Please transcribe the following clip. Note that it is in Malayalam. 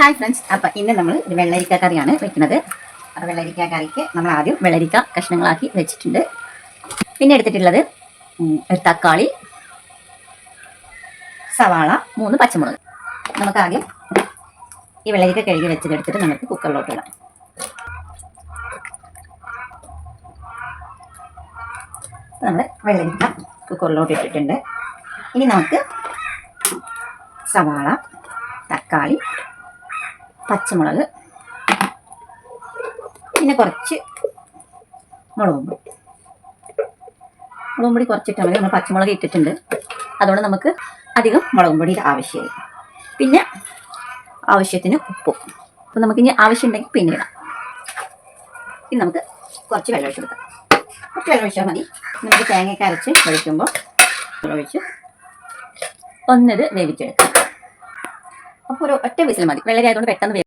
Hi friends. അപ്പം ഇന്ന് നമ്മൾ ഒരു വെള്ളരിക്ക കറിയാണ് വെക്കുന്നത്. അപ്പോൾ വെള്ളരിക്ക കറിക്ക് നമ്മൾ ആദ്യം വെള്ളരിക്ക കഷ്ണങ്ങളാക്കി വെച്ചിട്ടുണ്ട്. പിന്നെ എടുത്തിട്ടുള്ളത് ഒരു തക്കാളി സവാള മൂന്ന് പച്ചമുളക്. നമുക്ക് ആദ്യം ഈ വെള്ളരിക്ക കഴുകി വെച്ചതെടുത്തിട്ട് നമുക്ക് കുക്കറിലോട്ട് ഇടാം. നമ്മൾ വെള്ളരിക്ക കുക്കറിലോട്ട് ഇട്ടിട്ടുണ്ട്. ഇനി നമുക്ക് സവാള തക്കാളി പച്ചമുളക്. പിന്നെ കുറച്ച് മുളകും പൊടി. മുളകും പൊടി കുറച്ചിട്ടാൽ മതി നമ്മൾ പച്ചമുളക് ഇട്ടിട്ടുണ്ട്. അതുകൊണ്ട് നമുക്ക് അധികം മുളകും പൊടിയുടെ ആവശ്യമില്ല പിന്നെ ആവശ്യത്തിന് ഉപ്പും. അപ്പം നമുക്കിനി ആവശ്യമുണ്ടെങ്കിൽ പിന്നെ ഇടാം. ഇനി നമുക്ക് കുറച്ച് വെള്ളം ഒഴിച്ചെടുക്കാം കുറച്ച് വെള്ളം ഒഴിച്ചാൽ മതി. നമുക്ക് തേങ്ങയൊക്കെ അരച്ച് ഒഴിക്കുമ്പോൾ വെള്ളം ഒഴിച്ച് ഒന്നത് വേവിച്ചെടുക്കാം. അപ്പോൾ ഒരു ഒറ്റ വിസിൽ മതി. വെള്ളരി ആയതുകൊണ്ട് പെട്ടെന്ന്